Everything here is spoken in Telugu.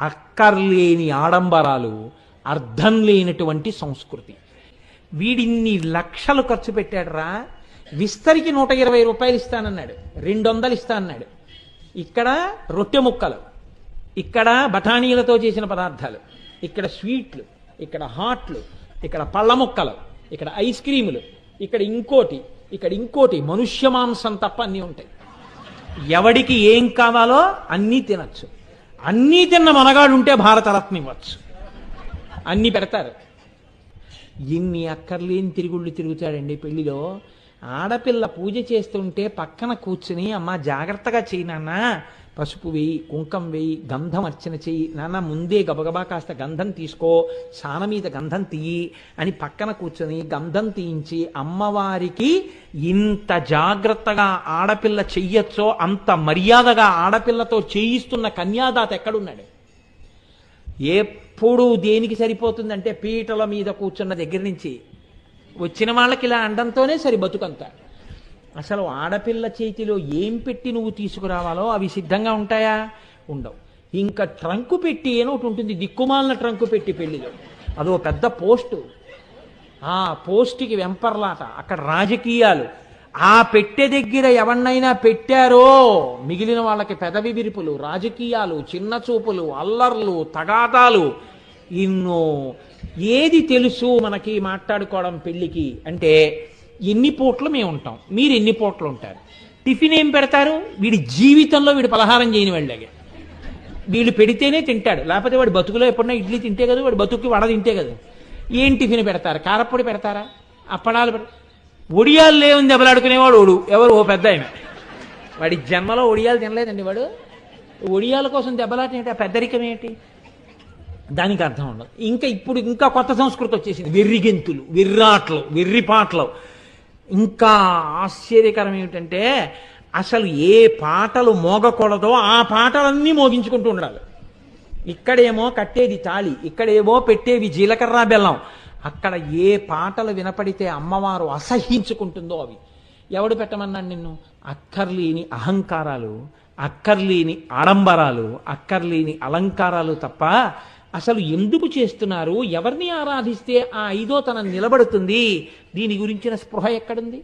అక్కర్లేని ఆడంబరాలు అర్థం లేనటువంటి సంస్కృతి. వీడిన్ని లక్షలు ఖర్చు పెట్టాడురా. విస్తరికి నూట ఇరవై రూపాయలు ఇస్తానన్నాడు. రెండు వందలు ఇస్తానన్నాడు. ఇక్కడ రొట్టె ముక్కలు ఇక్కడ బఠానీలతో చేసిన పదార్థాలు ఇక్కడ స్వీట్లు ఇక్కడ హాట్లు ఇక్కడ పళ్ళ ముక్కలు ఇక్కడ ఐస్ క్రీములు ఇక్కడ ఇంకోటి ఇక్కడ ఇంకోటి మనుష్య మాంసం తప్ప అన్నీ ఉంటాయి. ఎవడికి ఏం కావాలో అన్నీ తినచ్చు. అన్నీ తిన్న మనగాడు ఉంటే భారతరత్న ఇవ్వచ్చు. అన్నీ పెడతారు. ఎన్ని అక్కర్లేని తిరుగుళ్ళు తిరుగుతాడండి పెళ్ళిలో ఆడపిల్ల పూజ చేస్తుంటే పక్కన కూర్చుని అమ్మ జాగ్రత్తగా చేయనన్నా పసుపు వేయి కుంకం వేయి గంధం అర్చన చెయ్యి నాన్న ముందే గబగబా కాస్త గంధం తీసుకో సాన మీద గంధం తీయి అని పక్కన కూర్చొని గంధం తీయించి అమ్మవారికి ఇంత జాగ్రత్తగా ఆడపిల్ల చెయ్యొచ్చో అంత మర్యాదగా ఆడపిల్లతో చేయిస్తున్న కన్యాదాత ఎక్కడున్నాడు? ఎప్పుడు దేనికి సరిపోతుందంటే పీటల మీద కూర్చున్న దగ్గర నుంచి. వచ్చిన వాళ్ళకి ఇలా అండంతోనే సరి బతుకంత అసలు ఆడపిల్ల చేతిలో ఏం పెట్టి నువ్వు తీసుకురావాలో అవి సిద్ధంగా ఉంటాయా? ఉండవు. ఇంకా ట్రంకు పెట్టి అని ఒకటి ఉంటుంది దిక్కుమాలిన ట్రంకు పెట్టి పెళ్ళిలో. అదో పెద్ద పోస్టు. ఆ పోస్టుకి వెంపర్లాట అక్కడ రాజకీయాలు. ఆ పెట్టె దగ్గర ఎవరినైనా పెట్టారో? మిగిలిన వాళ్ళకి పెదవి విరుపులు రాజకీయాలు చిన్న చూపులు అల్లర్లు తగాదాలు. ఇన్నో. ఏది తెలుసు మనకి మాట్లాడుకోవడం పెళ్ళికి? అంటే ఎన్ని పూట్లు మేము ఉంటాం. మీరు ఎన్ని పూట్లు ఉంటారు? టిఫిన్ ఏం పెడతారు? వీడి జీవితంలో వీడు పలహారం చేయని వెళ్ళాగే వీళ్ళు పెడితేనే తింటాడు. లేకపోతే వాడు బతుకులో ఎప్పుడన్నా ఇడ్లీ తింటే కదా వాడు బతుక్కి వడ తింటే కదా. ఏం టిఫిన్ పెడతారు? కారప్పొడి పెడతారా? అప్పడాలు పెడ ఒడియాలు లేవని దెబ్బలాడుకునేవాడు ఓడు ఎవరు? ఓ పెద్ద ఆయన. వాడి జన్మలో ఒడియాలు తినలేదండి వాడు. ఒడియాల కోసం దెబ్బలాట ఏంటి ఆ పెద్దరికం ఏంటి? దానికి అర్థం ఉండదు. ఇంకా ఇప్పుడు ఇంకా కొత్త సంస్కృతి వచ్చేసింది. వెర్రిగెంతులు వెర్రాట్లు వెర్రిపాటలు ఇంకా ఆశ్చర్యకరం ఏమిటంటే అసలు ఏ పాటలు మోగకూడదో ఆ పాటలన్నీ మోగించుకుంటూ ఉండాలి. ఇక్కడేమో కట్టేది తాళి ఇక్కడేమో పెట్టేవి జీలకర్ర బెల్లం. అక్కడ ఏ పాటలు వినపడితే అమ్మవారు అసహించుకుంటుందో అవి. ఎవడు పెట్టమన్నాడు నిన్ను? అక్కర్లేని అహంకారాలు అక్కర్లేని ఆడంబరాలు అక్కర్లేని అలంకారాలు తప్ప అసలు ఎందుకు చేస్తున్నారు? ఎవరిని ఆరాధిస్తే ఆ ఐదో తన నిలబడుతుంది? దీని గురించిన స్పృహ ఎక్కడుంది?